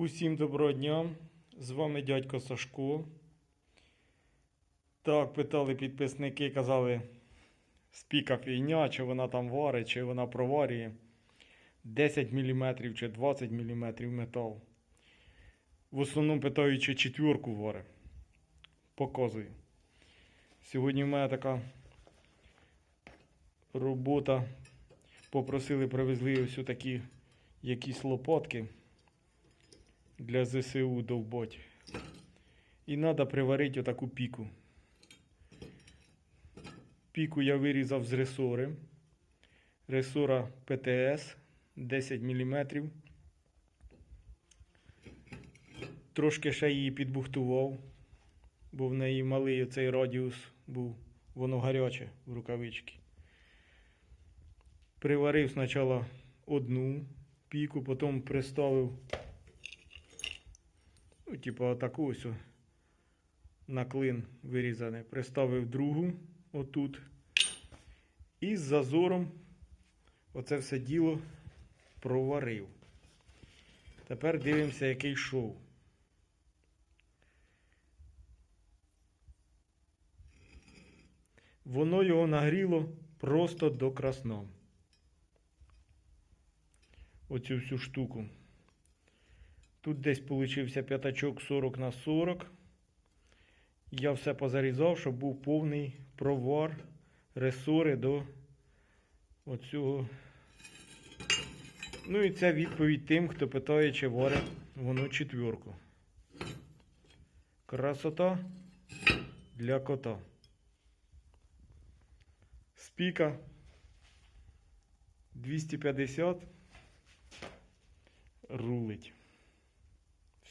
Усім доброго дня. З вами дядько Сашко. Так, питали підписники, казали, спіка фігня, чи вона там варить, чи вона проварює 10 мм чи 20 мм метал. В основному питають, чи четверку варить. Показую. Сьогодні в мене така робота. Попросили, привезли ось такі якісь лопатки для ЗСУ довбать. І треба приварити отаку піку. Піку я вирізав з ресори. Ресора ПТС 10 мм. Трошки ще її підбухтував, бо в неї малий оцей радіус був, воно гаряче в рукавички. Приварив спочатку одну піку, потім приставив типу, таку ось на клин вирізане. Приставив другу отут. І з зазором оце все діло проварив. Тепер дивимося, який шов. Воно його нагріло просто до красна. Оцю всю штуку. Тут десь получився п'ятачок 40 на 40. Я все позарізав, щоб був повний провар ресори до оцього. Ну і це відповідь тим, хто питає, чи варить воно четверку. Красота для кота. Спіка 250 рулить.